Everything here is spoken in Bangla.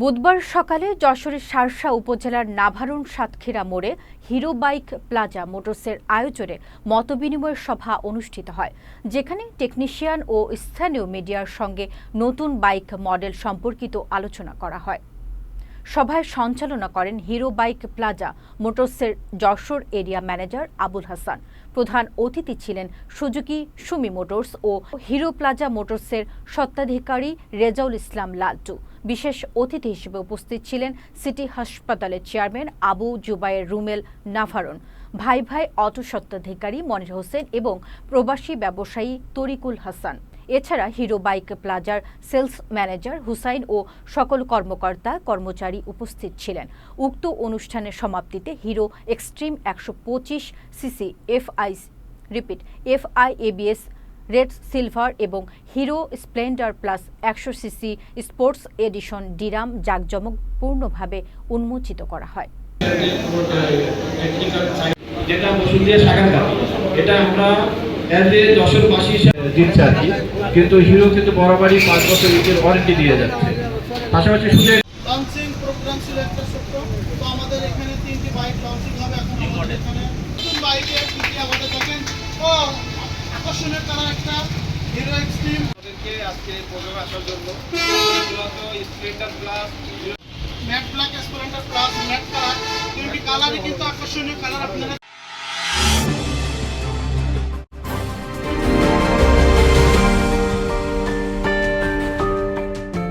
বুধবার সকালে যশোরের শার্শা উপজেলার নাভারুন সাতক্ষীরা মোড়ে হিরো বাইক প্লাজা মোটরসের আয়োজনে মতবিনিময় সভা অনুষ্ঠিত হয়, যেখানে টেকনিশিয়ান ও স্থানীয় মিডিয়ার সঙ্গে নতুন বাইক মডেল সম্পর্কিত আলোচনা করা হয়। সভায় সঞ্চালনা করেন হিরো বাইক প্লাজা মোটরসের যশোর এরিয়া ম্যানেজার আবুল হাসান। প্রধান অতিথি ছিলেন সুজুকি, সুমি মোটরস ও হিরো প্লাজা মোটরসের স্বত্বাধিকারী রেজাউল ইসলাম লালটু বিশেষ অতিথি হিসেবে উপস্থিত ছিলেন সিটি হাসপাতালের চেয়ারম্যান আবু জুবায়ের রুমেল নাভারন, ভাই ভাই অটো স্বত্বাধিকারী মনির হোসেন এবং প্রবাসী ব্যবসায়ী তরিকুল হাসান। এছাড়া হিরো বাইক প্লাজার সেলস ম্যানেজার হুসাইন ও সকল কর্মকর্তা, কর্মচারী উপস্থিত ছিলেন। উক্ত অনুষ্ঠানের সমাপ্তিতে হিরো এক্সট্রিম একশো পঁচিশ CC FI repeat FI ABS red, silver এবং হিরো স্প্লেন্ডার প্লাস একশো সিসি স্পোর্টস এডিশন ডিরাম জাঁকজমকপূর্ণভাবে উন্মোচিত করা হয়। যেটা এটা আমরা অ্যাজ এ যশোরবাসী হিসেবে দিচ্ছে আর কি কিন্তু হিরো কিন্তু বরাবরই পাঁচ বছর ঈদের ওয়ারেন্টি দিয়ে যাচ্ছে। পাশাপাশি শুধু লঞ্চিং প্রোগ্রাম ছিল একটা ছোট্ট তো আমাদের এখানে তিনটি বাইক লঞ্চিং হবে। এখন আমাদের এখানে নতুন বাইকে কি কি আমাদের দেখেন। ও আকর্ষণীয় কালার একটা হিরো এক্সট্রিম আমাদেরকে আজকে প্রোগ্রামে আসার জন্য মূলত Splendor plus matte black Splendor plus matte colour তিনটি কালারই কিন্তু আকর্ষণীয়। কালার আপনারা